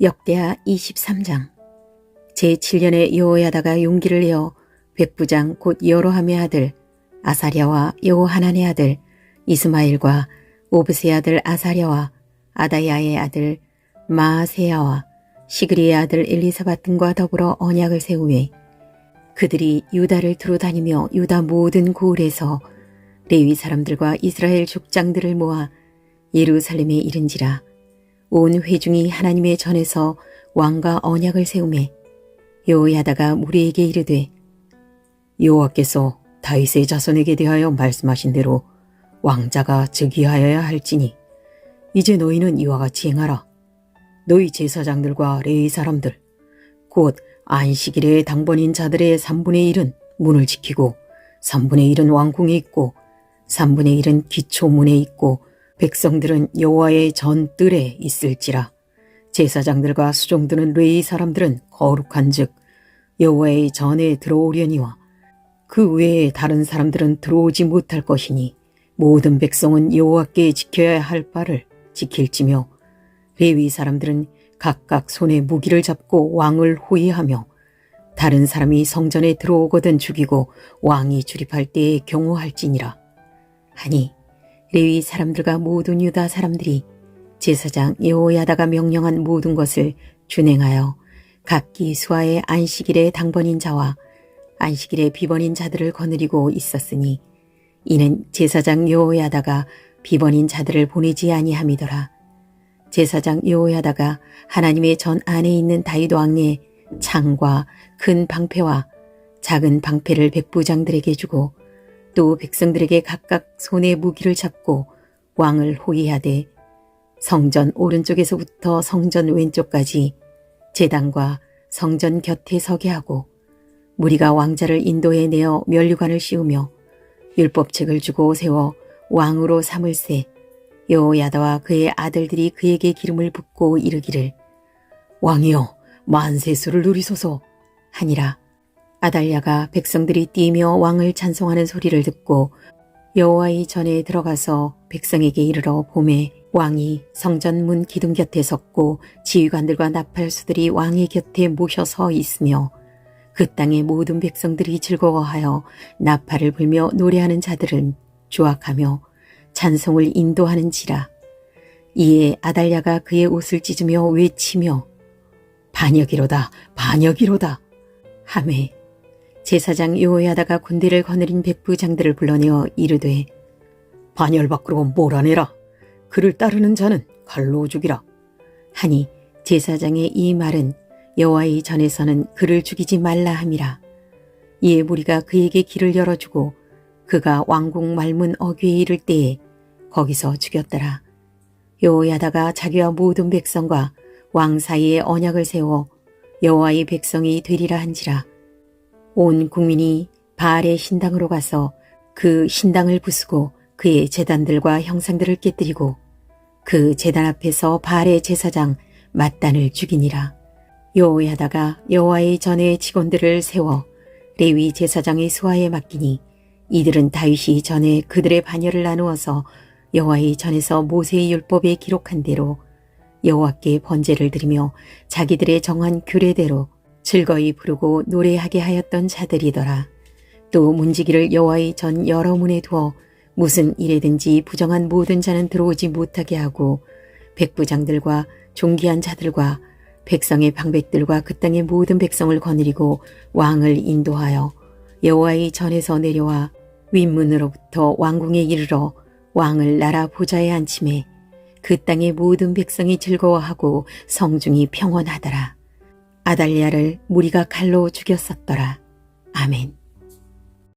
역대하 23장. 제7년에 여호야다가 용기를 내어 백부장 곧 여로함의 아들 아사랴와 여호하난의 아들 이스마일과 오브스의 아들 아사랴와 아다야의 아들 마아세야와 시그리의 아들 엘리사밧 등과 더불어 언약을 세우매 그들이 유다를 두루 다니며 유다 모든 고을에서 레위 사람들과 이스라엘 족장들을 모아 예루살렘에 이른지라 온 회중이 하나님의 전에서 왕과 언약을 세우매 여호야다가 무리에게 이르되 여호와께서 다윗의 자손에게 대하여 말씀하신 대로 왕자가 즉위하여야 할지니 이제 너희는 이와 같이 행하라. 너희 제사장들과 레위 사람들 곧 안식일에 당번인 자들의 3분의 1은 문을 지키고 3분의 1은 왕궁에 있고 3분의 1은 기초문에 있고 백성들은 여호와의 전 뜰에 있을지라. 제사장들과 수종드는 레이 사람들은 거룩한즉 여호와의 전에 들어오려니와 그 외에 다른 사람들은 들어오지 못할 것이니 모든 백성은 여호와께 지켜야 할 바를 지킬지며 레위 사람들은 각각 손에 무기를 잡고 왕을 호위하며 다른 사람이 성전에 들어오거든 죽이고 왕이 출입할 때에 경호할지니라. 하니 레위 사람들과 모든 유다 사람들이 제사장 여호야다가 명령한 모든 것을 준행하여 각기 수하의 안식일의 당번인 자와 안식일의 비번인 자들을 거느리고 있었으니 이는 제사장 여호야다가 비번인 자들을 보내지 아니함이더라. 제사장 여호야다가 하나님의 전 안에 있는 다윗 왕의 창과 큰 방패와 작은 방패를 백부장들에게 주고 또 백성들에게 각각 손에 무기를 잡고 왕을 호위하되 성전 오른쪽에서부터 성전 왼쪽까지 제단과 성전 곁에 서게 하고 무리가 왕자를 인도해 내어 면류관을 씌우며 율법책을 주고 세워 왕으로 삼을세 여호야다와 그의 아들들이 그에게 기름을 붓고 이르기를 왕이여 만세수를 누리소서 하니라 아달랴가 백성들이 뛰며 왕을 찬송하는 소리를 듣고 여호와의 전에 들어가서 백성에게 이르러 봄에 왕이 성전 문 기둥 곁에 섰고 지휘관들과 나팔수들이 왕의 곁에 모셔 서 있으며 그 땅의 모든 백성들이 즐거워하여 나팔을 불며 노래하는 자들은 조악하며 찬송을 인도하는지라. 이에 아달랴가 그의 옷을 찢으며 외치며 반역이로다 반역이로다. 하매 제사장 요호야다가 군대를 거느린 백부장들을 불러내어 이르되 반열 밖으로 몰아내라. 그를 따르는 자는 칼로 죽이라. 하니 제사장의 이 말은 여호와의 전에서는 그를 죽이지 말라 함이라. 이에 무리가 그에게 길을 열어주고 그가 왕궁 말문 어귀에 이를 때에 거기서 죽였더라. 여호야다가 자기와 모든 백성과 왕 사이에 언약을 세워 여호와의 백성이 되리라 한지라 온 국민이 바알의 신당으로 가서 그 신당을 부수고 그의 재단들과 형상들을 깨뜨리고 그 재단 앞에서 바알의 제사장 mat단을 죽이니라. 여호야다가 여호와의 전에 직원들을 세워 레위 제사장의 수하에 맡기니 이들은 다윗이 전에 그들의 반열을 나누어서 여호와의 전에서 모세의 율법에 기록한 대로 여호와께 번제를 드리며 자기들의 정한 규례대로 즐거이 부르고 노래하게 하였던 자들이더라. 또 문지기를 여호와의 전 여러 문에 두어 무슨 일에든지 부정한 모든 자는 들어오지 못하게 하고 백부장들과 존귀한 자들과 백성의 방백들과 그 땅의 모든 백성을 거느리고 왕을 인도하여 여호와의 전에서 내려와 윗문으로부터 왕궁에 이르러 왕을 나라 보좌에 앉힘에 그 땅의 모든 백성이 즐거워하고 성중이 평온하더라. 아달리아를 무리가 칼로 죽였었더라. 아멘.